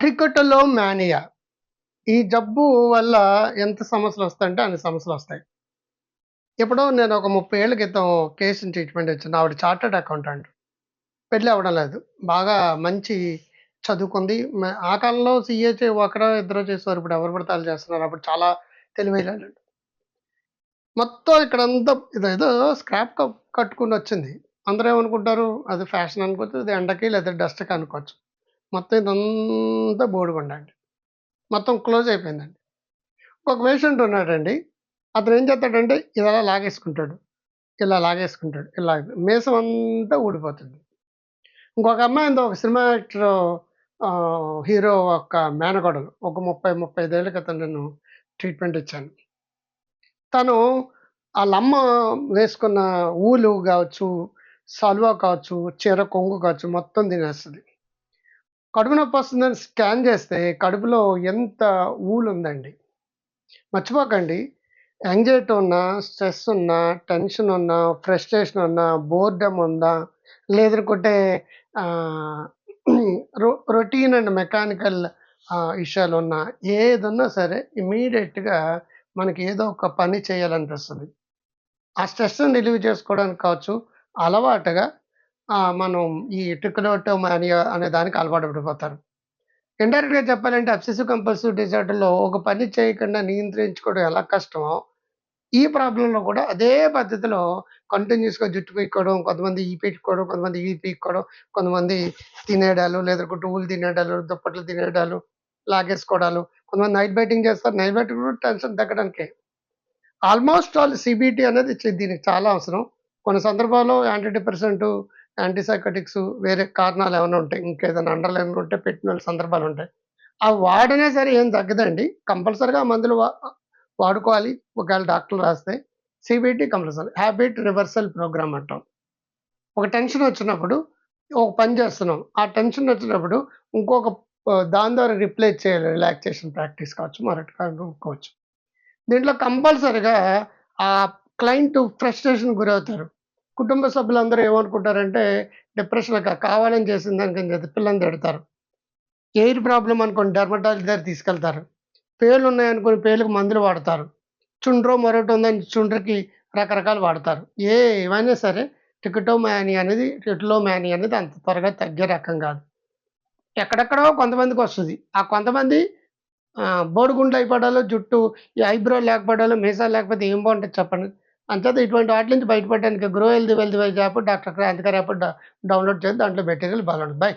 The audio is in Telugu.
ట్రికటలో మేనియా. ఈ జబ్బు వల్ల ఎంత సమస్యలు వస్తాయంటే అన్ని సమస్యలు వస్తాయి. ఇప్పుడు నేను ఒక ముప్పై ఏళ్ళ క్రితం కేసుని ట్రీట్మెంట్ ఇచ్చాను ఆవిడ చార్టర్డ్ అకౌంటెంట్. పెళ్ళి అవ్వడం లేదు. బాగా మంచి చదువుకుంది. ఆ కాలంలో సిఏ ఒకరో ఇద్దరు చేసేవారు. ఇప్పుడు ఎవరు పడతాలు చేస్తున్నారు. అప్పుడు చాలా తెలివైన మొత్తం ఇక్కడ అంతా ఇదేదో స్క్రాప్ కట్టుకుని వచ్చింది. అందరూ ఏమనుకుంటారు? అది ఫ్యాషన్ అనుకోవచ్చు ఇది ఎండకి లేదా డస్ట్కి అనుకోవచ్చు. మొత్తం ఇదంతా బోడిగుండండి మొత్తం క్లోజ్ అయిపోయిందండి. ఒక పేషెంట్ ఉన్నాడండి. అతను ఏం చేస్తాడంటే ఇలా లాగేసుకుంటాడు. ఇలా లాగేసుకుంటాడు. ఇలా మీసం అంతా ఊడిపోతుంది. ఇంకొక అమ్మాయి ఉంది ఒక సినిమా యాక్టర్ హీరో ఒక మేనగొడలు. ఒక ముప్పై ముప్పై ఐదేళ్ళ క్రితం నేను ట్రీట్మెంట్ ఇచ్చాను. తను వాళ్ళ అమ్మ వేసుకున్న ఊలు కావచ్చు సల్వా కావచ్చు చీర కొంగు కావచ్చు మొత్తం తినేస్తుంది. కడుపు నొప్పి వస్తుందని స్కాన్ చేస్తే కడుపులో ఎంత ఊలు ఉందండి మర్చిపోకండి. యాంగ్జైటీ ఉన్నా స్ట్రెస్ ఉన్నా టెన్షన్ ఉన్నా ఫ్రస్ట్రేషన్ ఉన్నా బోర్డమ్ ఉందా? లేదనుకుంటే రొటీన్ అండ్ మెకానికల్ విషయాలు ఉన్నా ఏదున్నా సరే ఇమీడియట్గా మనకి ఏదో ఒక పని చేయాలనిపిస్తుంది. ఆ స్ట్రెస్ని రిలీవ్ చేసుకోవడానికి కావచ్చు. అలవాటుగా మనం ఈ ట్రికలోటోమానియా అనే దానికి అలవాటు పడిపోతారు. ఇండైరెక్ట్గా చెప్పాలంటే అబ్సెసివ్ కంపల్సివ్ డిజార్డర్లో ఒక పని చేయకుండా నియంత్రించుకోవడం ఎలా కష్టమో ఈ ప్రాబ్లంలో కూడా అదే పద్ధతిలో కంటిన్యూస్గా జుట్టు పీక్కోవడం కొంతమంది ఈ పీక్కోవడం కొంతమంది ఈ పీక్కోవడం కొంతమంది తినేయడాలు లేదా టూలు తినేయడాలు దుప్పట్లు తినేయడాలు లాగేసుకోవడాలు కొంతమంది నైట్ బైటింగ్ చేస్తారు. నైట్ బైటింగ్ కూడా టెన్షన్ తగ్గడానికి. ఆల్మోస్ట్ ఆల్ సిబిటి అనేది దీనికి చాలా అవసరం. కొన్ని సందర్భాల్లో యాంటీ డిప్రెసెంట్ యాంటీసైకోటిక్స్ వేరే కారణాలు ఏమైనా ఉంటాయి ఇంకేదైనా అండర్లైన్ ఉంటే పెట్టిన సందర్భాలు ఉంటాయి అవి వాడినా సరే ఏం తగ్గదండి. కంపల్సరీగా మందులు వా- వాడుకోవాలి. ఒకవేళ డాక్టర్ రాస్తే CBT compulsory habit reversal program అంటాం. ఒక టెన్షన్ వచ్చినప్పుడు ఒక పని చేస్తున్నాం. ఆ టెన్షన్ వచ్చినప్పుడు ఇంకొక దాని ద్వారా రిప్లేస్ చేయాలి. రిలాక్సేషన్ ప్రాక్టీస్ కావచ్చు మరొకటి కావచ్చు. దీంట్లో కంపల్సరిగా ఆ క్లయింట్ ఫ్రస్ట్రేషన్ గురవుతారు. కుటుంబ సభ్యులందరూ ఏమనుకుంటారంటే డిప్రెషన్ కావాలని చేసిన దానికని చెప్పి పిల్లల్ని తిడతారు. ఎయిర్ ప్రాబ్లం అనుకోని డర్మటాలజీ దగ్గర తీసుకెళ్తారు. పేర్లు ఉన్నాయనుకుని పేర్లకు మందులు వాడతారు. చుండ్రో మరొకటి ఉందని చుండ్రకి రకరకాలు వాడతారు. ఏ ఏమైనా సరే టికెటో టికటోమ్యానీ అనేది టికటోమ్యానీ అనేది అంత త్వరగా తగ్గే రకం కాదు. ఎక్కడెక్కడో కొంతమందికి వస్తుంది. ఆ కొంతమంది ఆ, బోడిగుండ్లు అయిపడాలో జుట్టు ఈ ఐబ్రో లేకపోవడాలో మీసాలు లేకపోతే ఏం బాగుంటుంది చెప్పండి? అంచేత ఇటువంటి వాటి నుంచి బయటపడడానికి grow healthy wealthy wise app doctor Kranthikari app download చేసి దాంట్లో మెటీరియల్ బాగుంటుంది బై